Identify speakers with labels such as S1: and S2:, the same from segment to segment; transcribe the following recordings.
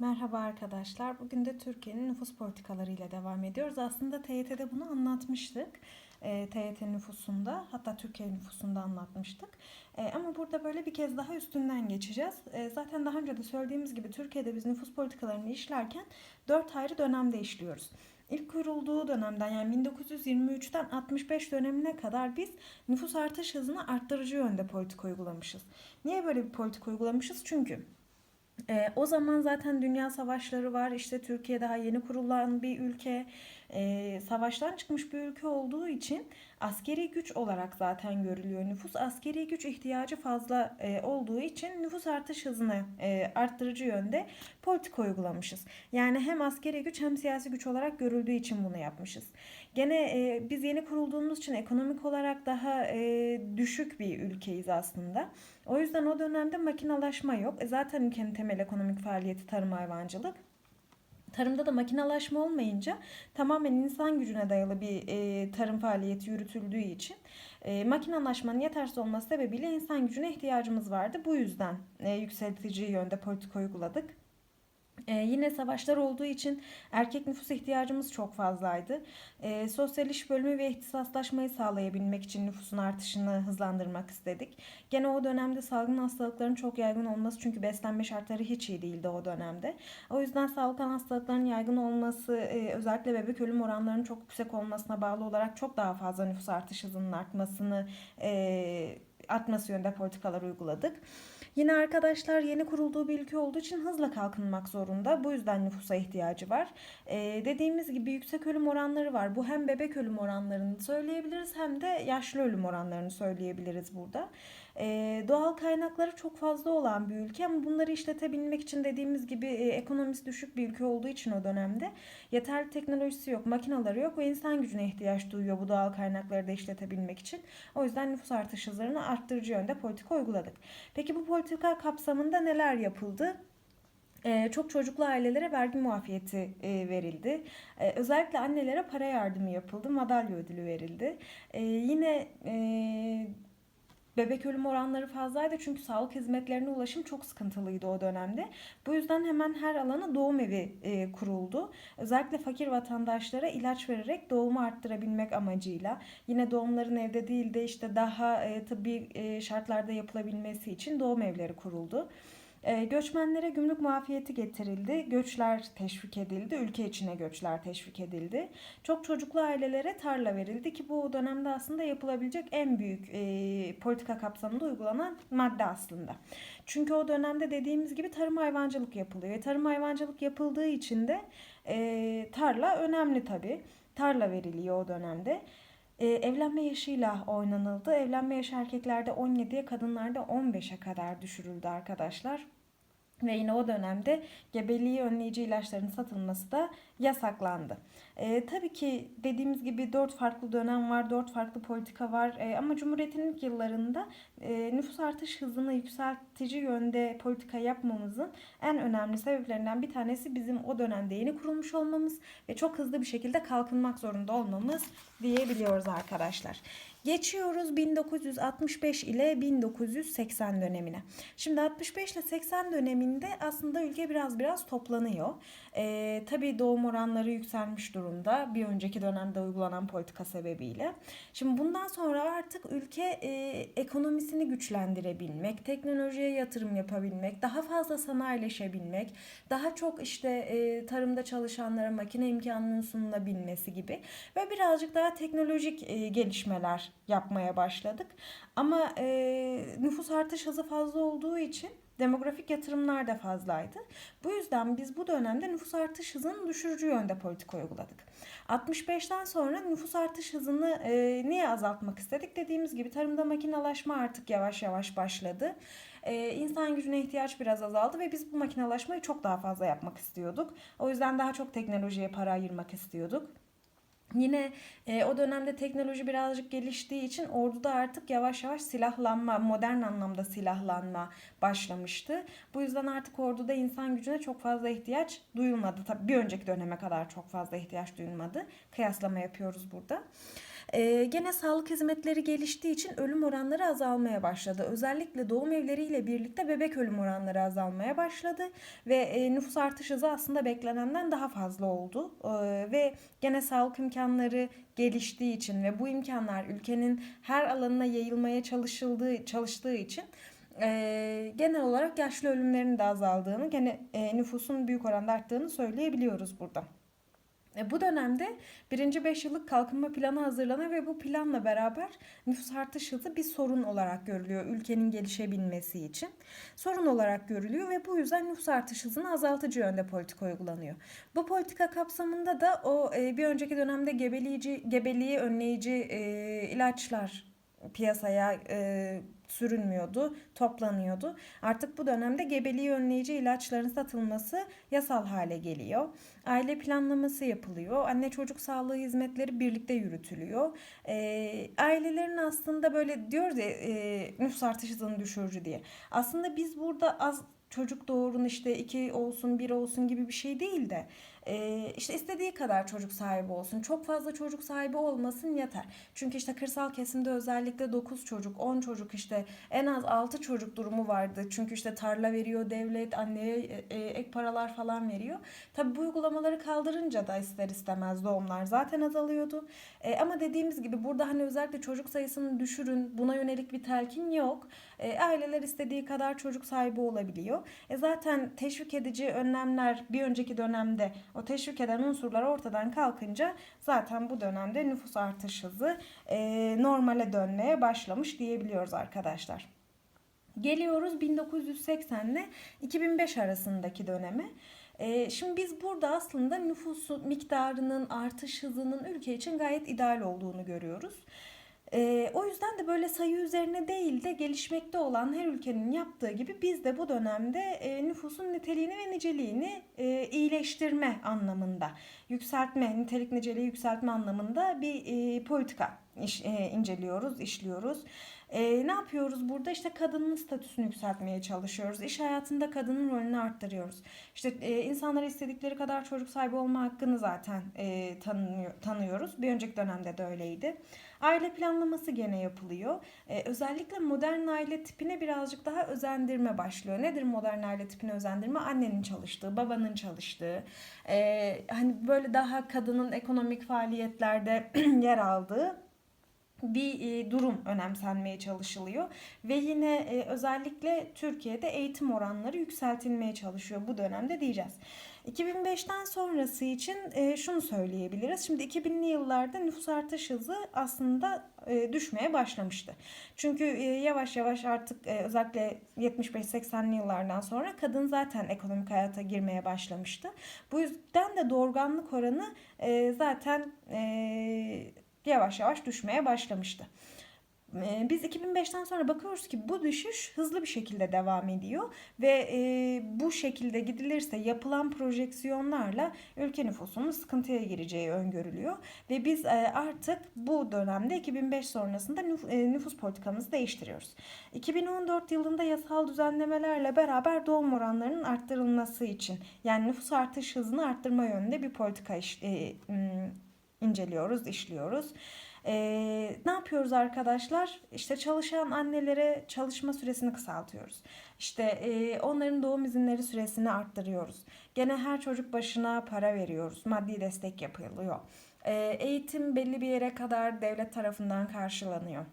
S1: Merhaba arkadaşlar. Bugün de Türkiye'nin nüfus politikaları ile devam ediyoruz. Aslında TYT'de bunu anlatmıştık. E, TYT nüfusunda hatta Türkiye nüfusunda anlatmıştık. E, ama burada böyle bir kez daha üstünden geçeceğiz. E, zaten daha önce de söylediğimiz gibi Türkiye'de biz nüfus politikalarını işlerken 4 ayrı dönemde işliyoruz. İlk kurulduğu dönemden yani 1923'ten 65 dönemine kadar biz nüfus artış hızını arttırıcı yönde politika uygulamışız. Niye böyle bir politika uygulamışız? Çünkü e, o zaman zaten dünya savaşları var. İşte Türkiye daha yeni kurulan bir ülke. E, savaştan çıkmış bir ülke olduğu için askeri güç olarak zaten görülüyor nüfus. Askeri güç ihtiyacı fazla e, olduğu için nüfus artış hızını e, arttırıcı yönde politika uygulamışız. Yani hem askeri güç hem siyasi güç olarak görüldüğü için bunu yapmışız. Gene e, biz yeni kurulduğumuz için ekonomik olarak daha e, düşük bir ülkeyiz aslında. O yüzden o dönemde makinalaşma yok. E, zaten ülkenin temel ekonomik faaliyeti tarım hayvancılık. Tarımda da makinalaşma olmayınca tamamen insan gücüne dayalı bir e, tarım faaliyeti yürütüldüğü için e, makinalaşmanın yetersiz olması sebebiyle insan gücüne ihtiyacımız vardı. Bu yüzden e, yükseltici yönde politika uyguladık. Ee, yine savaşlar olduğu için erkek nüfus ihtiyacımız çok fazlaydı. Ee, sosyal iş bölümü ve ihtisaslaşmayı sağlayabilmek için nüfusun artışını hızlandırmak istedik. Gene o dönemde salgın hastalıkların çok yaygın olması çünkü beslenme şartları hiç iyi değildi o dönemde. O yüzden salgın hastalıkların yaygın olması e, özellikle bebek ölüm oranlarının çok yüksek olmasına bağlı olarak çok daha fazla nüfus artış hızının artmasını e, artması yönde politikalar uyguladık. Yine arkadaşlar yeni kurulduğu bir ülke olduğu için hızla kalkınmak zorunda. Bu yüzden nüfusa ihtiyacı var. Ee, dediğimiz gibi yüksek ölüm oranları var. Bu hem bebek ölüm oranlarını söyleyebiliriz hem de yaşlı ölüm oranlarını söyleyebiliriz burada. Ee, doğal kaynakları çok fazla olan bir ülke ama bunları işletebilmek için dediğimiz gibi e, ekonomisi düşük bir ülke olduğu için o dönemde yeterli teknolojisi yok, makinaları yok ve insan gücüne ihtiyaç duyuyor bu doğal kaynakları da işletebilmek için. O yüzden nüfus artış hızlarını arttırıcı yönde politika uyguladık. Peki bu politika kapsamında neler yapıldı? Ee, çok çocuklu ailelere vergi muafiyeti e, verildi. Ee, özellikle annelere para yardımı yapıldı, madalya ödülü verildi. Yine e, Bebek ölüm oranları fazlaydı çünkü sağlık hizmetlerine ulaşım çok sıkıntılıydı o dönemde. Bu yüzden hemen her alana doğum evi e, kuruldu. Özellikle fakir vatandaşlara ilaç vererek doğumu arttırabilmek amacıyla. Yine doğumların evde değil de işte daha e, tıbbi e, şartlarda yapılabilmesi için doğum evleri kuruldu. E, göçmenlere gümrük muafiyeti getirildi. Göçler teşvik edildi. Ülke içine göçler teşvik edildi. Çok çocuklu ailelere tarla verildi ki bu dönemde aslında yapılabilecek en büyük e, politika kapsamında uygulanan madde aslında. Çünkü o dönemde dediğimiz gibi tarım hayvancılık yapılıyor. Ve tarım hayvancılık yapıldığı için de e, tarla önemli tabii. Tarla veriliyor o dönemde. Ee, evlenme yaşıyla oynanıldı. Evlenme yaşı erkeklerde 17'ye, kadınlarda 15'e kadar düşürüldü arkadaşlar. Ve yine o dönemde gebeliği önleyici ilaçların satılması da yasaklandı. E, tabii ki dediğimiz gibi dört farklı dönem var, dört farklı politika var. E, ama Cumhuriyet'in ilk yıllarında e, nüfus artış hızını yükseltici yönde politika yapmamızın en önemli sebeplerinden bir tanesi bizim o dönemde yeni kurulmuş olmamız ve çok hızlı bir şekilde kalkınmak zorunda olmamız diyebiliyoruz arkadaşlar. Geçiyoruz 1965 ile 1980 dönemine. Şimdi 65 ile 80 döneminde aslında ülke biraz biraz toplanıyor. Ee, tabii doğum oranları yükselmiş durumda bir önceki dönemde uygulanan politika sebebiyle. Şimdi bundan sonra artık ülke e, ekonomisini güçlendirebilmek, teknolojiye yatırım yapabilmek, daha fazla sanayileşebilmek, daha çok işte e, tarımda çalışanlara makine imkanının sunulabilmesi gibi ve birazcık daha teknolojik e, gelişmeler yapmaya başladık. Ama e, nüfus artış hızı fazla olduğu için demografik yatırımlar da fazlaydı. Bu yüzden biz bu dönemde nüfus artış hızını düşürücü yönde politika uyguladık. 65'ten sonra nüfus artış hızını e, niye azaltmak istedik? Dediğimiz gibi tarımda makinalaşma artık yavaş yavaş başladı. E, insan gücüne ihtiyaç biraz azaldı ve biz bu makinalaşmayı çok daha fazla yapmak istiyorduk. O yüzden daha çok teknolojiye para ayırmak istiyorduk. Yine e, o dönemde teknoloji birazcık geliştiği için orduda artık yavaş yavaş silahlanma, modern anlamda silahlanma başlamıştı. Bu yüzden artık orduda insan gücüne çok fazla ihtiyaç duyulmadı. Tabii bir önceki döneme kadar çok fazla ihtiyaç duyulmadı. Kıyaslama yapıyoruz burada. E, gene sağlık hizmetleri geliştiği için ölüm oranları azalmaya başladı. Özellikle doğum evleriyle birlikte bebek ölüm oranları azalmaya başladı ve e, nüfus artış hızı aslında beklenenden daha fazla oldu. E, ve gene sağlık imkanları geliştiği için ve bu imkanlar ülkenin her alanına yayılmaya çalışıldığı çalıştığı için e, genel olarak yaşlı ölümlerin de azaldığını, gene e, nüfusun büyük oranda arttığını söyleyebiliyoruz burada. E, bu dönemde birinci 5 yıllık kalkınma planı hazırlanıyor ve bu planla beraber nüfus artış hızı bir sorun olarak görülüyor ülkenin gelişebilmesi için. Sorun olarak görülüyor ve bu yüzden nüfus artış hızını azaltıcı yönde politika uygulanıyor. Bu politika kapsamında da o e, bir önceki dönemde gebeleyici, gebeliği önleyici e, ilaçlar piyasaya e, sürülmüyordu, toplanıyordu. Artık bu dönemde gebeliği önleyici ilaçların satılması yasal hale geliyor. Aile planlaması yapılıyor. Anne çocuk sağlığı hizmetleri birlikte yürütülüyor. E, ailelerin aslında böyle diyoruz ya e, nüfus artış hızını düşürücü diye. Aslında biz burada az çocuk doğurun işte iki olsun bir olsun gibi bir şey değil de e, işte istediği kadar çocuk sahibi olsun. Çok fazla çocuk sahibi olmasın yeter. Çünkü işte kırsal kesimde özellikle 9 çocuk, 10 çocuk işte en az 6 çocuk durumu vardı. Çünkü işte tarla veriyor devlet, anneye e, ek paralar falan veriyor. Tabi bu uygulamaları kaldırınca da ister istemez doğumlar zaten azalıyordu. E, ama dediğimiz gibi burada hani özellikle çocuk sayısını düşürün buna yönelik bir telkin yok. E, aileler istediği kadar çocuk sahibi olabiliyor. E, zaten teşvik edici önlemler bir önceki dönemde o teşvik eden unsurlar ortadan kalkınca zaten bu dönemde nüfus artış hızı e, normale dönmeye başlamış diyebiliyoruz arkadaşlar. Geliyoruz 1980 ile 2005 arasındaki döneme. E, şimdi biz burada aslında nüfus miktarının artış hızının ülke için gayet ideal olduğunu görüyoruz. E, o yüzden de böyle sayı üzerine değil de gelişmekte olan her ülkenin yaptığı gibi biz de bu dönemde e, nüfusun niteliğini ve niceliğini e, iyileştirme anlamında, yükseltme, nitelik niceliği yükseltme anlamında bir e, politika iş, e, inceliyoruz, işliyoruz. E, ne yapıyoruz burada? İşte kadının statüsünü yükseltmeye çalışıyoruz. İş hayatında kadının rolünü arttırıyoruz. İşte e, insanlara istedikleri kadar çocuk sahibi olma hakkını zaten e, tanıyor, tanıyoruz. Bir önceki dönemde de öyleydi. Aile planlaması gene yapılıyor. Ee, özellikle modern aile tipine birazcık daha özendirme başlıyor. Nedir modern aile tipine özendirme? Annenin çalıştığı, babanın çalıştığı, e, hani böyle daha kadının ekonomik faaliyetlerde yer aldığı bir e, durum önemsenmeye çalışılıyor ve yine e, özellikle Türkiye'de eğitim oranları yükseltilmeye çalışıyor bu dönemde diyeceğiz. 2005'ten sonrası için e, şunu söyleyebiliriz. Şimdi 2000'li yıllarda nüfus artış hızı aslında düşmeye başlamıştı. Çünkü yavaş yavaş artık özellikle 75-80'li yıllardan sonra kadın zaten ekonomik hayata girmeye başlamıştı. Bu yüzden de doğurganlık oranı zaten yavaş yavaş düşmeye başlamıştı. Ee, biz 2005'ten sonra bakıyoruz ki bu düşüş hızlı bir şekilde devam ediyor ve e, bu şekilde gidilirse yapılan projeksiyonlarla ülke nüfusunun sıkıntıya gireceği öngörülüyor ve biz e, artık bu dönemde 2005 sonrasında e, nüfus politikamızı değiştiriyoruz. 2014 yılında yasal düzenlemelerle beraber doğum oranlarının arttırılması için yani nüfus artış hızını arttırma yönünde bir politika iş, inceliyoruz, işliyoruz. Ee, ne yapıyoruz arkadaşlar? İşte çalışan annelere çalışma süresini kısaltıyoruz. İşte e, onların doğum izinleri süresini arttırıyoruz. Gene her çocuk başına para veriyoruz. Maddi destek yapılıyor. Ee, eğitim belli bir yere kadar devlet tarafından karşılanıyor.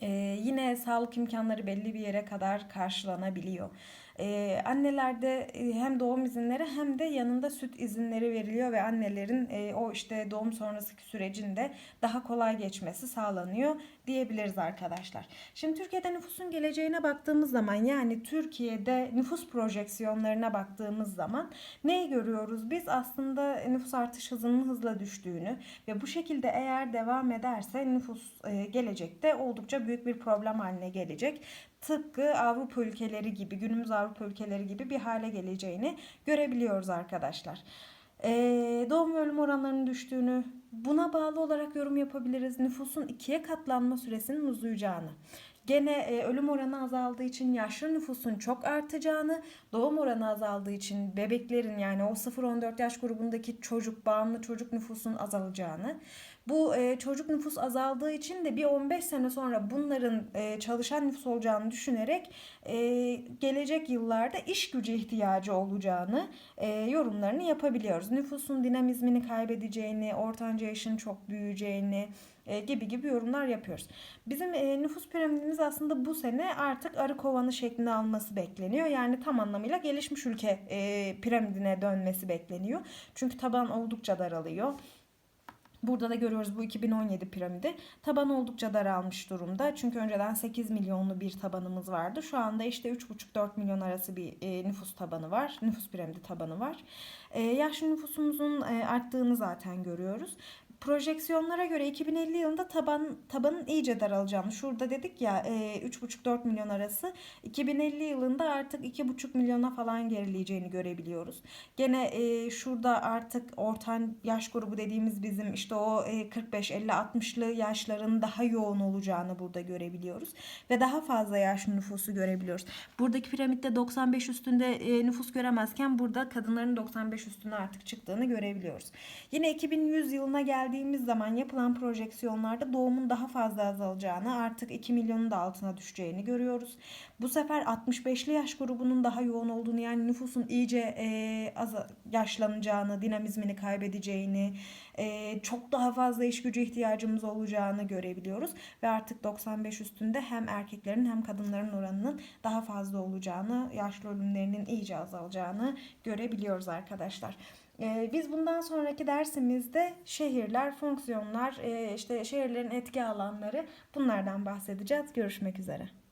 S1: Ee, yine sağlık imkanları belli bir yere kadar karşılanabiliyor. Ee, annelerde e, hem doğum izinleri hem de yanında süt izinleri veriliyor ve annelerin e, o işte doğum sonrasındaki sürecinde daha kolay geçmesi sağlanıyor diyebiliriz arkadaşlar. Şimdi Türkiye'de nüfusun geleceğine baktığımız zaman yani Türkiye'de nüfus projeksiyonlarına baktığımız zaman neyi görüyoruz? Biz aslında nüfus artış hızının hızla düştüğünü ve bu şekilde eğer devam ederse nüfus e, gelecekte oldukça büyük bir problem haline gelecek tıpkı Avrupa ülkeleri gibi, günümüz Avrupa ülkeleri gibi bir hale geleceğini görebiliyoruz arkadaşlar. Ee, doğum ve ölüm oranlarının düştüğünü, buna bağlı olarak yorum yapabiliriz. Nüfusun ikiye katlanma süresinin uzayacağını. Gene e, ölüm oranı azaldığı için yaşlı nüfusun çok artacağını, doğum oranı azaldığı için bebeklerin yani o 0-14 yaş grubundaki çocuk, bağımlı çocuk nüfusun azalacağını, bu e, çocuk nüfus azaldığı için de bir 15 sene sonra bunların e, çalışan nüfus olacağını düşünerek e, gelecek yıllarda iş gücü ihtiyacı olacağını e, yorumlarını yapabiliyoruz. Nüfusun dinamizmini kaybedeceğini, ortanca yaşın çok büyüyeceğini e, gibi gibi yorumlar yapıyoruz. Bizim e, nüfus piramidimiz aslında bu sene artık arı kovanı şeklini alması bekleniyor. Yani tam anlamıyla gelişmiş ülke e, piramidine dönmesi bekleniyor. Çünkü taban oldukça daralıyor. Burada da görüyoruz bu 2017 piramidi. Taban oldukça daralmış durumda. Çünkü önceden 8 milyonlu bir tabanımız vardı. Şu anda işte 3,5-4 milyon arası bir e, nüfus tabanı var. Nüfus piramidi tabanı var. E, yaşlı nüfusumuzun e, arttığını zaten görüyoruz. Projeksiyonlara göre 2050 yılında taban tabanın iyice daralacağını. Şurada dedik ya e, 3,5-4 milyon arası. 2050 yılında artık 2,5 milyona falan gerileyeceğini görebiliyoruz. Gene e, şurada artık orta yaş grubu dediğimiz bizim işte o e, 45-50-60'lı yaşların daha yoğun olacağını burada görebiliyoruz. Ve daha fazla yaşlı nüfusu görebiliyoruz. Buradaki piramitte 95 üstünde e, nüfus göremezken burada kadınların 95 üstüne artık çıktığını görebiliyoruz. Yine 2100 yılına geldiğimiz zaman yapılan projeksiyonlarda doğumun daha fazla azalacağını, artık 2 milyonun da altına düşeceğini görüyoruz. Bu sefer 65'li yaş grubunun daha yoğun olduğunu yani nüfusun iyice e, az yaşlanacağını, dinamizmini kaybedeceğini, e, çok daha fazla iş gücü ihtiyacımız olacağını görebiliyoruz. Ve artık 95 üstünde hem erkeklerin hem kadınların oranının daha fazla olacağını, yaşlı ölümlerinin iyice azalacağını görebiliyoruz arkadaşlar. Ee, Biz bundan sonraki dersimizde şehirler, fonksiyonlar, e, işte şehirlerin etki alanları bunlardan bahsedeceğiz. Görüşmek üzere.